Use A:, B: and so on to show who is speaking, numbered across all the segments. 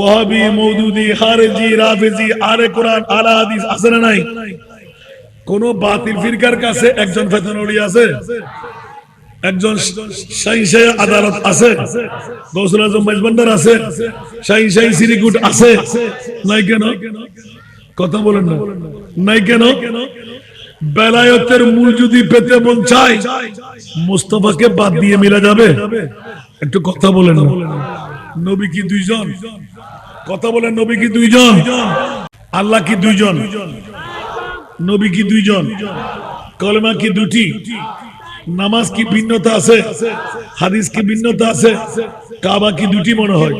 A: ওহাবি মৌদুদি হারেজি রাফেজি, আরে কোরআন আলা হাদিস আছে না নাই? কোন বাতিল ফিরকার কাছে একজন ফেতনলি আছে? একজন আদালত আছে? গৌসুল আজম মেজবান্ডার আছে? সিরিকুট আছে? নাই কেন? কথা বলেন না। নাই কেন? বেলায়তের মূল যদি পেতে মন চাই মুস্তফাকে বাদ দিয়ে মিলা যাবে। একটু কথা বলেন না। নবী কি দুইজন? কথা বলেন নবী কি দুইজন? আল্লাহ কি দুইজন? নবী কি দুইজন? কলেমা কি দুটি? নামাজ কি ভিন্নতা আছে? হাদিস কি ভিন্নতা আছে? কাবা কি দুটি মনে হয়?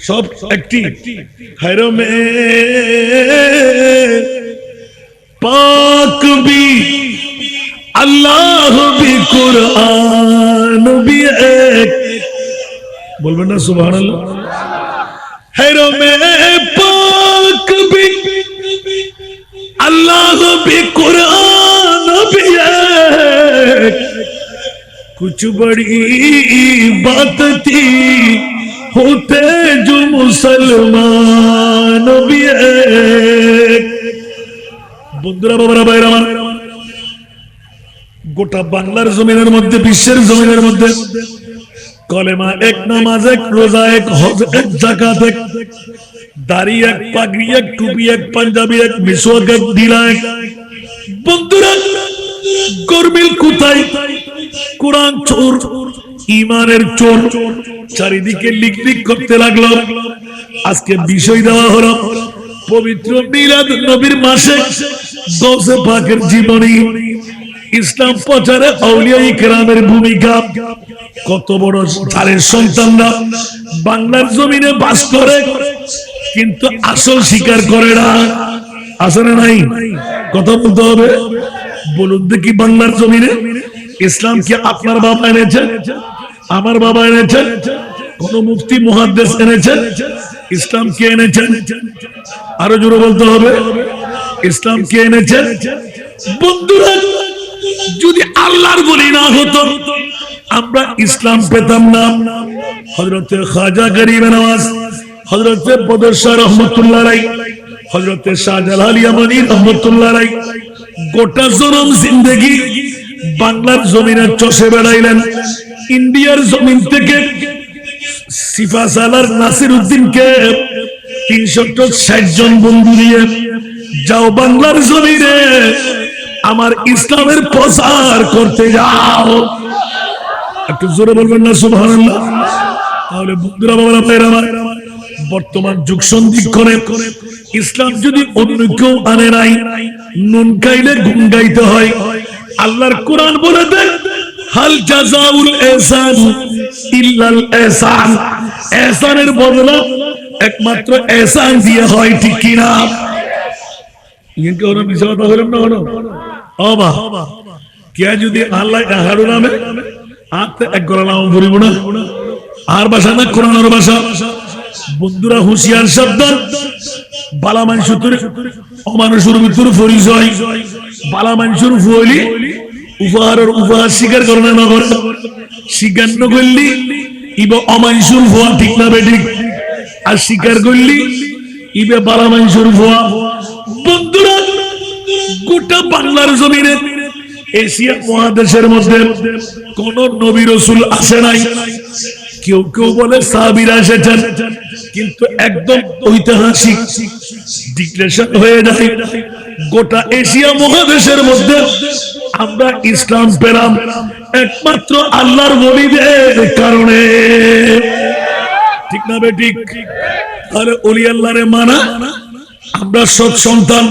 A: সব একটি। হায়রমে পাক বি আল্লাহ বি কুরআন বি এক বলবেন না সুবহানাল্লাহ হায়রমে পাক বি अल्लाह भी कुरान भी है कुछ बड़ी बात थी होते जो मुसलमान भी है বন্ধুরা বাবারা বাইরা আমার গোটা বাংলার জমিনের মধ্যে বিশ্বের জমিনের মধ্যে কলেমা এক নামাজ, এক রোজা, এক হজ, এক জাকাত এক দাড়ি, এক পাগড়ি, এক টুপি, এক পাঞ্জাবি, এক মিসওয়াক এক ঢিলা এক বন্ধুরা, গরমিল কোথায়? কোরআন চোর ইমানের চোর, চারিদিকে লিক লিক করতে লাগল। আজকে বিষয় দেওয়া হলো, পবিত্র মিলাদ নবীর মাসে দশে পাকের জীবনী। ইসলাম প্রচারে আউলিয়া ইকরামের ভূমিকা। কত বড় তারের সন্তানরা বাংলার জমিনে বাস করে, কিন্তু আসল স্বীকার করে না। আসলে নাই? কথা বলতে হবে। বলুন দেখি বাংলার জমিনে ইসলাম কি আপনার বাবা এনেছেন আমার বাবা এনেছেন কোন মুফতি, মুহাদ্দেস এনেছেন ইসলাম কে এনেছেন আরও জোরে বলতে হবে। ইসলাম কে এনেছেন বন্ধুরা যদি আল্লাহর বলি না হতো, আমরা ইসলাম পেতাম না। হজরতে খাজা গরিব নওয়াজ হজরতে বদরশাহ রহমতুল্লাহ রাই হজরতে শাহজালাল ইয়ামানি রহমতুল্লাহ রাই গোটা জনম জিন্দেগি বাংলার জমিনে চষে বেড়াইলেন। ইন্ডিয়ার জমিন থেকে সিফা সালার নাসির উদ্দিনকে তিনশো ষাট জন বন্ধু দিয়ে যাও বাংলার জমিনে আমার ইসলামের প্রচার করতে যাও। একটু জোরে বলবেন না, সুবহানাল্লাহ। তাহলে বন্ধুরা, বাবারা আমার বর্তমান যুগ সন্ধিক্ষণে ইসলাম যদি অন্য কেউ আনে নাই, নুন খাইলে গুন গাইতে হয়। আল্লাহর কোরআন বলে দেন, হাল জাজাউল এহসান ইল্লাল এহসান। এহসানের বদলা একমাত্র এহসান দিয়ে হয়, ঠিক কিনা? ইনকে ওরা মিশা কথা না হলো অবা। কে যদি আল্লাহ নামে এক গলা নাম করিব না, আর ভাষা না বন্ধুরা হুঁশিয়ার শব্দ, বালা মানুষের অমানুষের ভিতর বালা মানুষের ফুয়লি উপহারের উপহার স্বীকার করে না করে স্বীকার না করলি ইবা অমানুষের ভুয়া ঠিক না বেঠিক আর স্বীকার করলি ইবে বালা মানুষের ভুয়া বাংলার জমিনে এশিয়া মহাদেশের মধ্যে কোন নবী রসুল আসে নাই। কেউ কেউ বলে সাহাবিরা এসেছেন, কিন্তু একদম ঐতিহাসিক ডিক্লেরেশন হয়ে যায়। গোটা এশিয়া মহাদেশের মধ্যে আমরা ইসলাম পেলাম একমাত্র আল্লাহর বলিদের কারণে। ঠিক না বে ঠিক? তাহলে অলি আল্লাহরে মানা। আমরা সৎ সন্তান।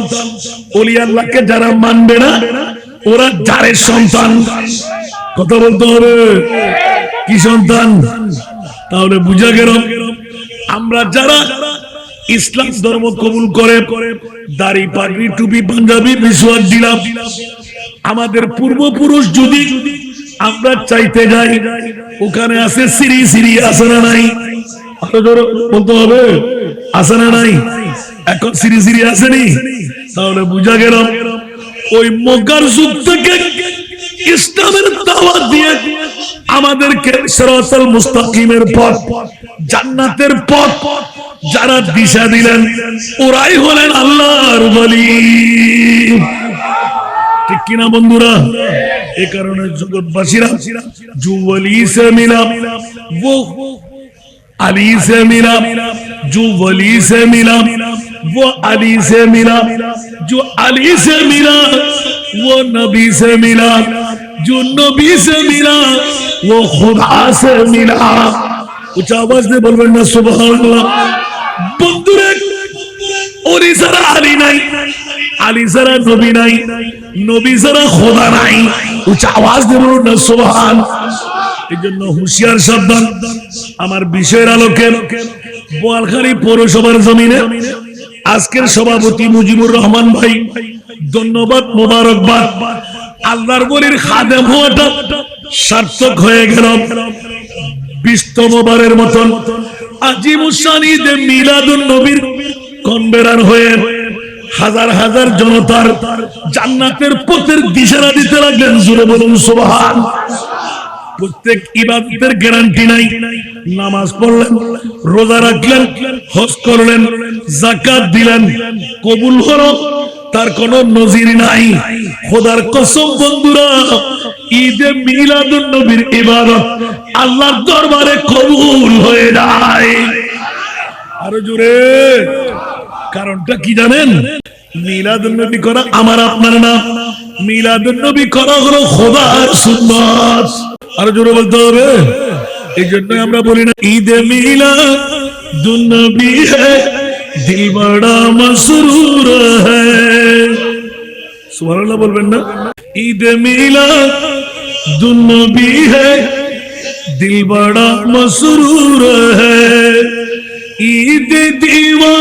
A: অলি আল্লাহকে যারা মানবে না, ওরা যারের সন্তান। কথা বলতে হবে। কি সন্তান? তাহলে বুঝা গেল, আমরা যারা ইসলাম ধর্ম কবুল করে, দাড়ি, পাগড়ি, টুপি, পাঞ্জাবি বিশ্বর দিলাম আমাদের পূর্বপুরুষ যদি আমরা চাইতে যাই, ওখানে আছে সিরি সিরি আছে না নাই? বলতে হবে। না নাই? এখন সিরি সিরি আসেনি। তাহলে বুঝা ওই থেকে ইসলামের দিয়ে আমাদেরকে সিরাতাল মুস্তাকিমের পথ, জান্নাতের পথ যারা দিশা দিলেন, ওরাই হলেন আল্লাহর বলি ঠিক কিনা বন্ধুরা? এ কারণে জগৎবাসীরা যুবলি সে মিলা वो अली से मिला जो वली से मिला वो अली से मिला जो अली से मिला वो नबी से मिला जो नबी से मिला वो खुदा से मिला উচ্চ আওয়াজ দিয়ে বলবেন না সুবহানাল্লাহ বন্ধুরে ওরি ছাড়া আলী নাই আলী ছাড়া নবী নাই নবী ছাড়া খোদা নাই উচ্চ আওয়াজ দিয়ে বলুন না সুবহান হুঁশিয়ার সাবধান। আমার বিষয়ের আলোকে বোয়ালখালী পৌরসভার জমিনে আজকের সভাপতি মুজিবুর রহমান ভাই, ধন্যবাদ মোবারকবাদ। আল্লাহর বলির হওয়াটা সার্থক হয়ে গেল। বিশতম বারের মতন আজিমুসানিদে মিলাদুন নবীর কনভেরার হয়ে হাজার হাজার জনতার জান্নাতের পথের দিশারা দিতে লাগলেন জুড়ে বলুন, সুবহান। প্রত্যেক ইবাদতের গ্যারান্টি নাই। নামাজ পড়লেন, রোজা রাখলেন, হজ করলেন জাকাত দিলেন, কবুল হলো, তার কোন নজির নাই। খোদার কসম বন্ধুরা, ঈদে মিলাদুন নবীর ইবাদত আল্লাহর দরবারে কবুল হয়ে যায়। আরও জোরে, কারণটা কি জানেন? মিলাদুন নবী করা আমার আপনার না। মিলাদুন নবী করা হলো খোদার সুন্নাত। আরও জোরে বলতে হবে। এই জন্য আমরা বলি না, ঈদে মিলা, দুনবী হ্যাঁ দিল বড়া মসরুর হ্যাঁ বলবেন না? ঈদে মিলা, দুনবী দিল বড়া মসরুর হ্যাঁ ঈদ দিওয়া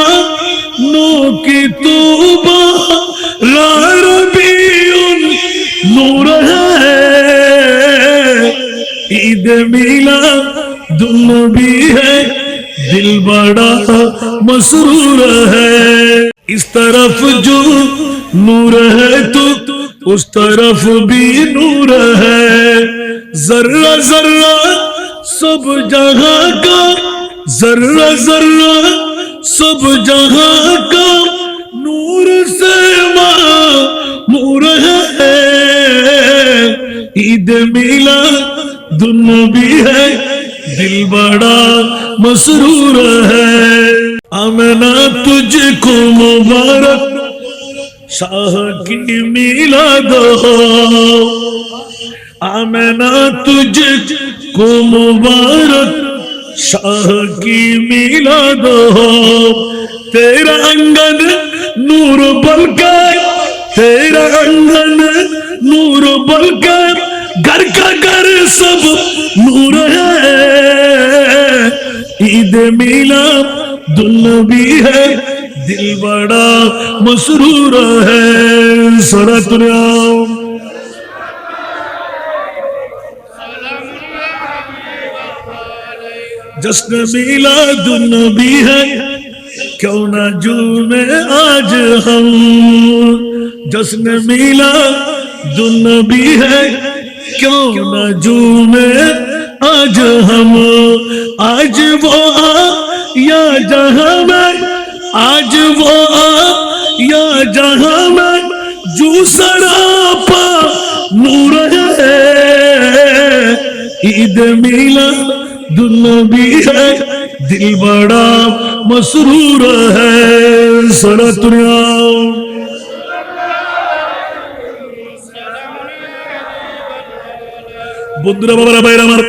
A: নো কি তোবা میلا ملا. دم بھی ہے، دل بڑا مسرور ہے. اس طرف جو نور ہے تو اس طرف بھی نور ہے. ذرہ ذرہ سب جگہ کا، ذرہ ذرہ سب جگہ کا نور سے ماں مور ہے. عید میلا دن بھی ہے، دل بڑا مسرور ہے۔ امنا تجھ کو مبارک، شاہ کی میلا دو امنا تجھ کو مبارک، شاہ کی میلا دو تیرا انگن نور بلکہ، تیرا انگن نور بلکہ۔ گھر کا گھر سب نور ہے۔ عید میلا دلبی ہے۔ دل بڑا مسرور ہے۔ سرت رام جشن میلا النبی ہے۔ کیوں نہ جھومے آج ہم۔ جشن میلا النبی ہے۔ کیوں نہ جھومے؟ آج ہم، آج وہ آ، یا جہاں میں، آج وہ آ، یا جہاں میں، جو سراپا نور ہے۔ عید میلا دلبی ہے، دل بڑا مسرور ہے۔ سرا تنیا বন্ধুরা, বাবারা ভাইরা আমার,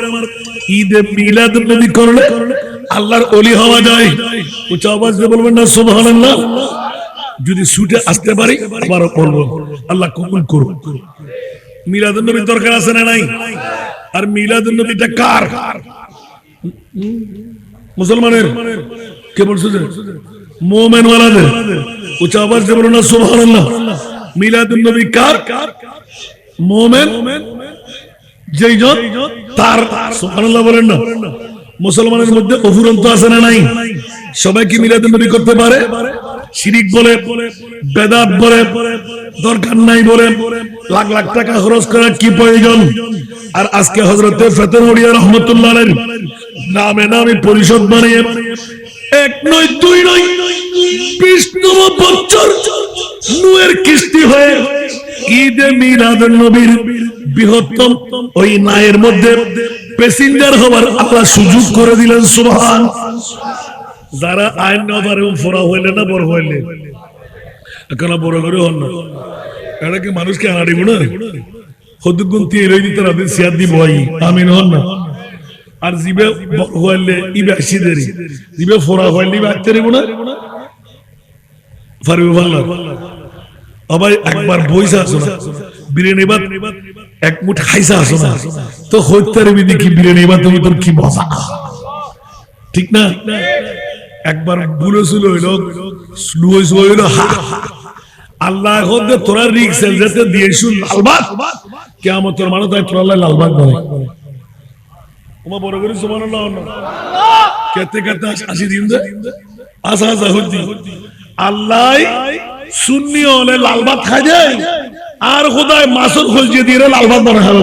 A: ঈদে মিলাদ নবী করলে আল্লাহর অলি হওয়া যায়। উচ্চ আওয়াজ দিয়ে বলবেন না, সুবহানাল্লাহ। যদি ছুটে আসতে পারি, আবারও পড়ব আল্লাহ কবুল করুন মিলাদ নবীর দরকার আছে না নাই? আর মিলাদ নবীটা কার? মুসলমানের? কে বলছো যে? মোমেন ওয়ালাদের উচ্চ আওয়াজ দিয়ে বলুন না, সুবহানাল্লাহ। মিলাদ নবী কার? মোমেন? যেই তার, সুবহানাল্লাহ বলেন না। মুসলমানের মধ্যে অফুরন্ত আছে না নাই? সবাই কি মিলাদ নবী করতে পারে? শিরিক বলে, বেদাত বলে, দরকার নাই বলে, লাখ লাখ টাকা খরচ করার কি প্রয়োজন? আর আজকে হজরতে ফেতন উড়িয়া রহমতুল্লাহ নামে নামে পরিষদ বানিয়ে, এক নয়, দুই নয় বিশতম বছর নুয়ের কিস্তি হয়ে বৃহত্তম ওই নায়ের মধ্যে প্যাসেঞ্জার হওয়ার আল্লাহ সুযোগ করে দিলেন, সুবহান। যারা আইন নবারে ফোরা হইলে না, বড় হইলে। এখন বড় করে হন না। এটা কি মানুষকে হারিব না। আর জিবে হইলে ইবে আসি দেরি। জিবে ফোরা আবার একবার বইসা আসো না বিরিয়ানি ভাত এক মুঠ খাইসা আসো না তো হইতে পারবি দেখি বিরিয়ানি ভাত তুমি তোর কি মজা? ঠিক না? একবার বুলো সুলো হইল, স্লো হইল, হা আল্লাহ এখন যে তোরা রিক্স যেতে দিয়েছু লালবাগ কেমন তোর মানুষ তাই তোরা লালবাগ বলে তোমার বড় করে সমান কেতে কেতে আসি দিন আসা আসা হচ্ছি আল্লাহ শূন্য হলে ভাত খাই যায় আর খোদায় মাসুল খোঁজিয়ে দিয়ে লাল ভাত বানা খাবে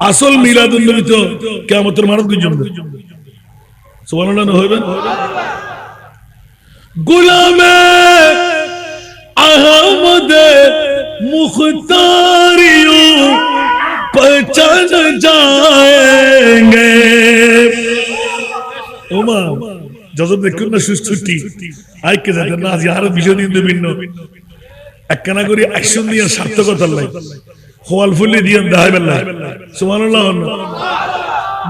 A: আসল মিলাদুল নবী তো কেমতের মানুষ গুজন সুবহানাল্লাহ হইবেন গুলামে আহমদ মুখতারিও পহচান যাएंगे ওমা যত দেখুন না সুস্থটি আইকে যাতে না আজ আরো বিষয় দিন ভিন্ন একখানা করে অ্যাকশন দিয়ে সার্থকতার লাই হোয়াল ফুলি দিয়ে দেখাই বেলা সুবহানাল্লাহ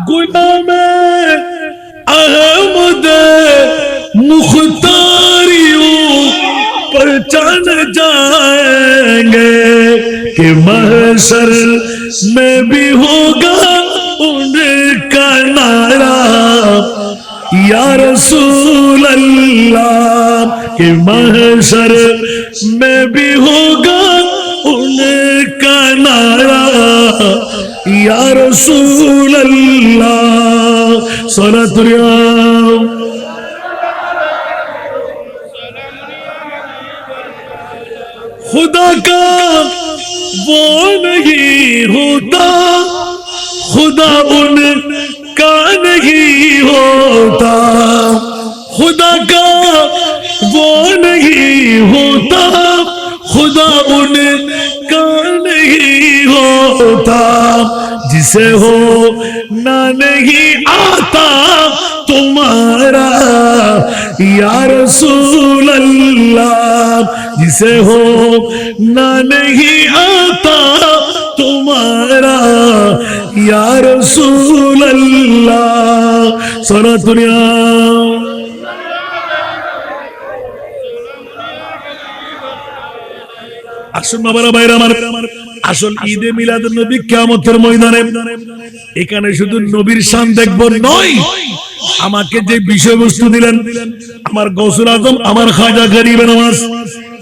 A: গুলামে अहमद मुख्तारियों पहचान जाएंगे कि महशर में भी होगा उनका नारा یا رسول اللہ کہ محشر میں بھی ہوگا ان کا نارا یا رسول اللہ سونا ریام خدا کا وہ نہیں ہوتا، خدا ان کا نہیں ہوتا۔ خدا کا وہ نہیں ہوتا۔ خدا ان کا نہیں ہوتا۔ جسے ہو نہ نہیں آتا تمہارا۔ یا رسول اللہ، جسے ہو نہ نہیں آتا تمہارا আসুন বাবারা বাইরে আমার আসল ঈদে মিলাদ নবী কেমতের ময়দানে। এখানে শুধু নবীর শান দেখব নয়, আমাকে যে বিষয়বস্তু দিলেন, আমার গসুল আজম, আমার খাজা গরিবের আমার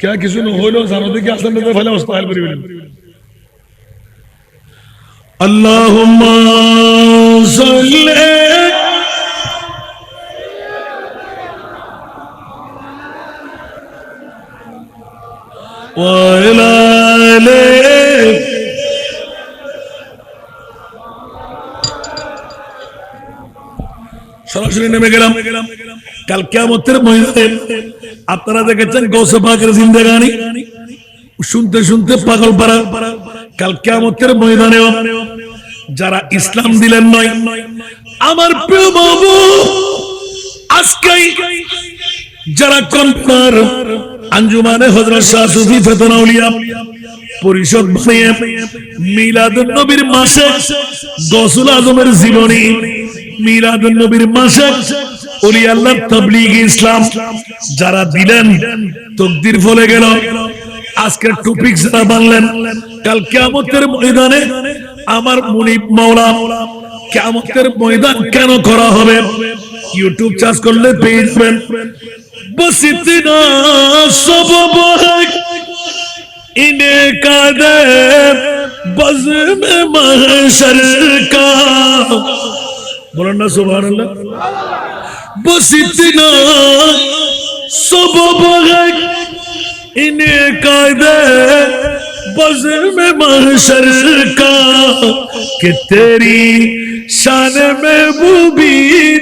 A: কে কিছু হইল জানো দেখি আসলে তো ফেলে অবস্থা হাল করিবেন আল্লাহুম্মা সাল্লি وإلى آله সরাসরি নেমে গেলাম আপনারা দেখেছেন গৌসে জিন্দেগানি শুনতে শুনতে পাগল পাড়া কাল কেমতের ময়দানেও যারা ইসলাম দিলেন নয় আমার প্রিয় বাবু আজকে যারা আঞ্জুমানে হজরত শাহ সুফি ফেতনা পরিষদ বানিয়ে নবীর মাসে গসুল আজমের জীবনী নবীর মাসে অলি আল্লাহ তাবলিগ ইসলাম। যারা দিলেন, তকদির ফলে গেল। আজকের টপিক যারা বানলেন, কাল কেমতের ময়দানে আমার মুনিব মাওলা কেমতের ময়দান কেন করা হবে? ইউটিউব চার্জ করলে পেয়ে যাবেন। বসিতে না, সব বহক ইনে কাদে বজম মহশর কা বলেন না সুবহানাল্লাহ সুবহানাল্লাহ। بسيتنا سبب غيك انہیں قائدہ بزر میں محشر کا کہ تیری شان محبوبی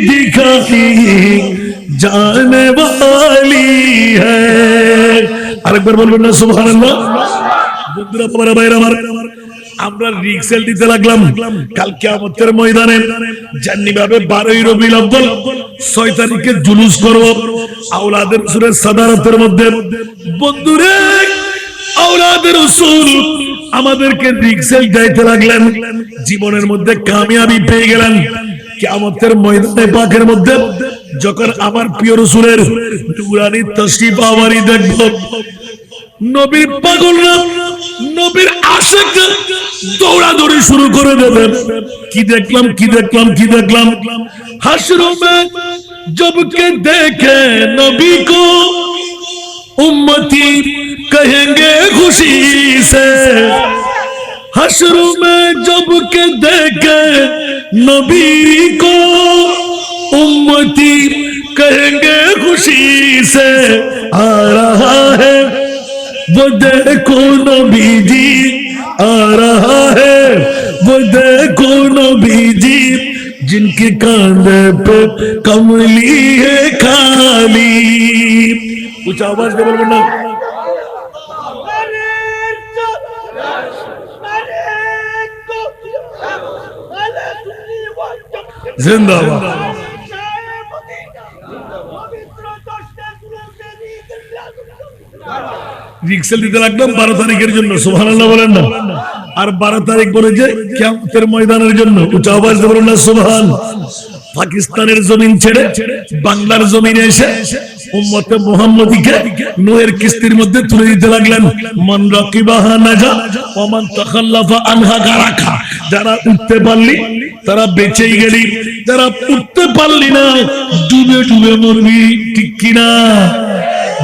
A: دکھائی جانے والی ہے আরেকবার বলবেন না সুবহানাল্লাহ বন্ধুরা পরে বাইরে আমার আমরা রিক্সেল দিতে লাগলাম। কাল কিয়ামতের ময়দানে জান্নি ভাবে 12 রবিউল আউয়াল 6 তারিখে জুলুস করব। আওলাদের রাসূলের সাদারতের মধ্যে। বন্ধুরে, আওলাদের রাসূল আমাদেরকে রিক্সেল দিতে লাগলেন। জীবনের মধ্যে কামিয়াবি পেয়ে গেলেন। কিয়ামতের ময়দানে পাকের মধ্যে যখন আমার প্রিয় রসুলের নুরানি তশরিফ আমারই দেখব। নবীর পাগলরা নবীর আশেক দৌড়াদৌড়ি শুরু করে দেবে কি দেখলাম কি দেখলাম কি দেখলাম হাসরো में जब के देखे नबी को उम्मती कहेंगे खुशी से हशरों में जब के देखे नबी को उम्मती कहेंगे खुशी से आ रहा है وہ دیکھو نبی جی آ رہا ہے۔ وہ دیکھو نبی جی جن کی کاندھے پہ کملی ہے کھالی کچھ آواز دے بننا زندہ بار রিক্সেল দিতে লাগলাম, বারো তারিখের জন্য সোহান বলেন না। আর বারো তারিখ বলে যে কেমতের ময়দানের জন্য আওয়াজ বলেন না সোহান পাকিস্তানের জমিন ছেড়ে বাংলার জমিনে এসে কিস্তির মধ্যে লাগলেন। আনহা যারা উঠতে পারলি, তারা বেঁচেই গেলি। উঠতে পারলি না, ডুবে ডুবে মরবি, ঠিক কিনা?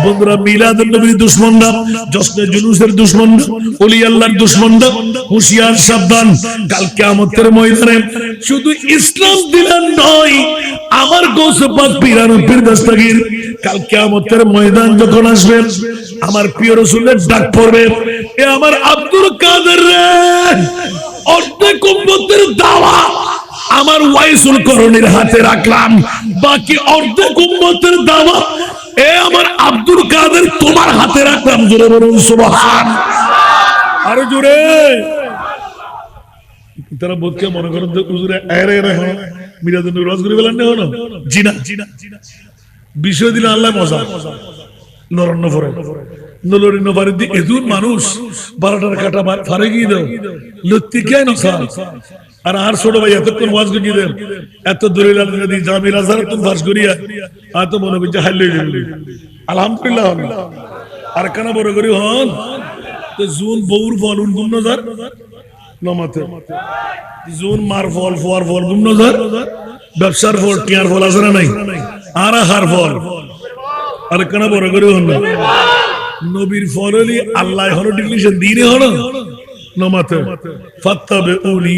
A: বন্ধুরা, মিলাদুল নবীর দুশ্মনরা জশ্নে জুলুসের দুশ্মনরা ওলি আল্লাহর দুশ্মনরা, হুঁশিয়ার, সাবধান। কাল কিয়ামতের ময়দানে শুধু ইসলাম দিলেন নয়, আমার গোসে পাক পিরানো পীর দস্তগীর কাল কিয়ামতের ময়দান যখন আসবে, আমার প্রিয় রসুলের ডাক পড়বে, এ আমার আব্দুল কাদের রে। অর্ধেক উম্মতের দাওয়া আমার ওয়াইসুল করণের হাতে রাখলাম, বাকি অর্ধেক উম্মতের দাওয়া এ আমার আব্দুল কাদের তোমার হাতে রাখলাম, জোরে বলুন, সুবহান। আরও জোরে। তারা বোধকে মনে করেন যে করে বলেন না হন জি না বিষয় দিলে আল্লাহ মজা। নরন্ন ফরে নলরি নবারে দি এদুন মানুষ, বারোটার কাটা ফারে গিয়ে দাও। লত্তি কে নসা আর আর ছোট ভাই, এতক্ষণ ওয়াজ করিয়ে এত দলিল যদি জামিল আজহার তুমি ফাঁস করিয়া আর তো মনে করছে হাল্লে আলহামদুলিল্লাহ। আর কানা বড় করি হন, তো জুন বউর ফল উন গুম নজার, নমাতে। জুন মার ফল, ফোয়ার ফল গুম নজার, ব্যবসার ফল, টিয়ার ফল আছে না নাই? আর হার ফল। আর কানা বড় করি হন না। নবীর ফল হলি আল্লাহ হলো ডিক্লিশন দিনে হলো নমাতে। ফাত্তাবে উনি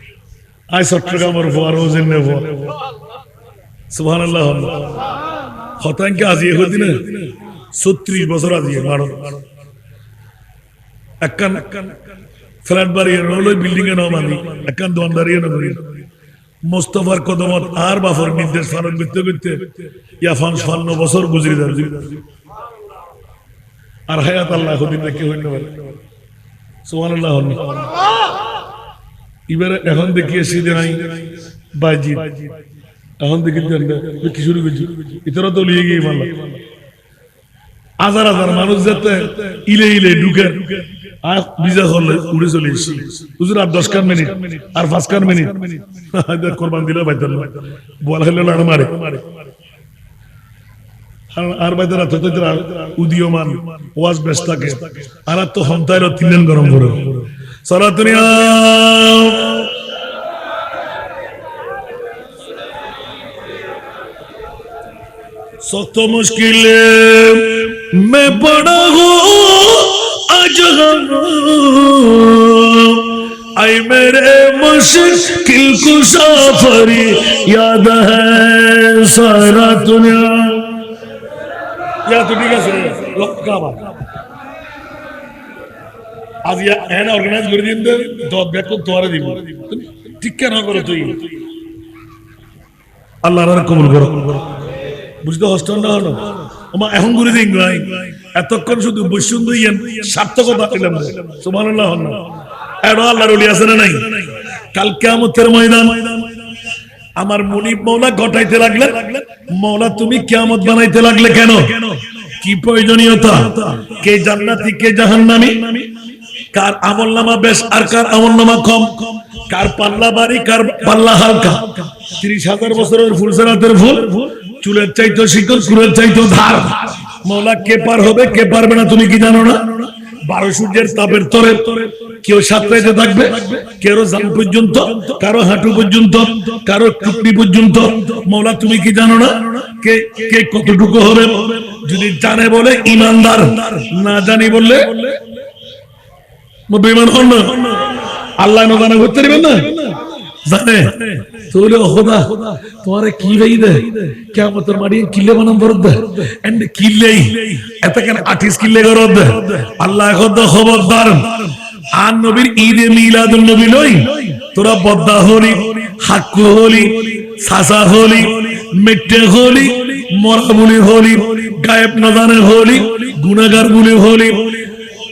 A: আয় চট্টগ্রামের ফোয়ার ওজেন নে ফোয়া সুবহান আল্লাহ হতাঙ্কে আজিয়ে হদি না ছত্রিশ বছর আজিয়ে মারো একখান ফ্ল্যাট বিল্ডিং এ নামানি একখান দোয়ানদারিয়ে নগরী মোস্তফার কদমত আর বাফর নির্দেশ পালন করতে করতে ইয়া ফান ফান্ন বছর গুজরি আর হায়াত আল্লাহ হদিন দেখে পারে? সুবহানাল্লাহ। এবারে এখন দেখি এসে নাই বাজি এখন দেখি কি শুরু করছি তো লিয়ে গিয়ে মারলাম মানুষ যাতে ইলে ইলে ঢুকে পাঁচ দিলে উদীয়মান ওয়াজ ব্যস্ত থাকে আর তো হন্তায় গরম করে সারা দুনিয়া सख्त मुश्किल मैं पड़ा हूँ आज आई मेरे मुश्किल कुसाफरी याद है सारा दुनिया या तो ठीक আছে লক্কা এতক্ষণ শুধু সার্থকতা এড়ো আল্লাহর নাই? কাল কিয়ামতের ময়দান। আমার মুনিব মৌলা ঘটাইতে লাগলে মৌলা তুমি কিয়ামত বানাইতে লাগলে কেন? কি প্রয়োজনীয়তা? কে জান্নাতি, কে জাহান্নামী? কার আমল নামা বেশ আর কার আমল নামা কম? কার পাল্লা বাড়ি, কার পাল্লা হালকা? তিরিশ হাজার বছরের ফুল সেরাতের ফুল চুলের চাইতো শিকল চুলের চাইতো ধার। মৌলা কে পার হবে, কে পারবে না তুমি কি জানো না? বারো সূর্যের তাপের তরে কেউ সাঁতরাইতে থাকবে? কেউ জান পর্যন্ত, কারও হাঁটু পর্যন্ত, কারও টুকরি পর্যন্ত। মৌলা তুমি কি জানো না? কে কে কতটুকু হবে? যদি জানে বলে, ইমানদার। না জানি বললে হন না। আল্লাহ করতে না। জানে। তাহলে খোদা, তোমারে কি কিয়ামতের কিল্লে বানাম দে। এন্ড আটিস দে। আল্লাহ খোদ খবরদার। আর নবীর ঈদে মিলাদুন নবী লই তোরা বদ্দা হলি, হাক্কু হলি সাসা হলি, মেট্টে হলি, মরা বলি হলি, গায়েব না জানে হলি গুনাহগার বলি হলি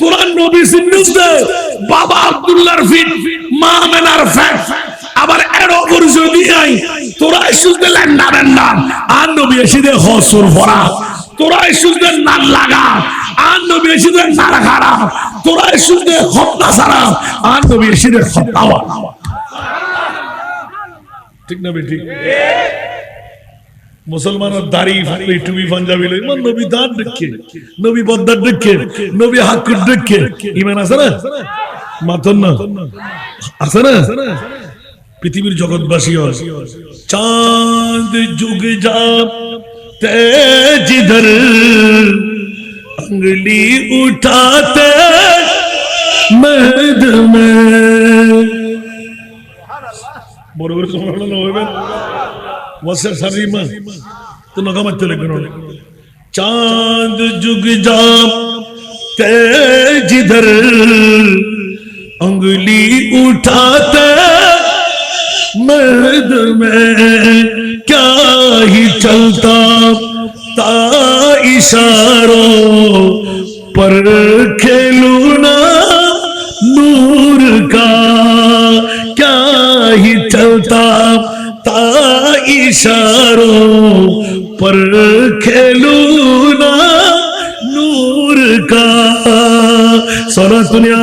A: তোরা নবী সিন্নুস বাবা আব্দুল্লাহর ফিট মা মেনার ফ্যাট আবার এরো পরিচয় দিয়ে আই, তোরা ইস্যুস দে ল্যান্ডা ল্যান্ডা আর নবী এসে দে হসুর ভরা। তোরা দে নাল লাগা। আর নবী এসে দে নারা খারা তোরা দে হত্যা সারা। আর নবী এসে দে হত্যাওয়া ঠিক না বেটি মুসলমানের দাড়ি ফাঁকলি পাঞ্জাবি লই নবী দাঁত দেখে নবী বদ্দার দেখে নবী হাক্কুর দেখে ইমান আছে না? মাতন না? আছে না? পৃথিবীর জগৎবাসী চাঁদ যুগে যা তেজ উঠাতে মহদ में بरोबर सोडलं होवे वसे सरीमा तो नगा मत चले गनो चांद जुग जा तेज इधर انگلی اٹھاتے مرد میں کیا ہی چلتا تا اشاروں پر کھیلونا चलता ता इशारों पर खेलूना नूर का सारा दुनिया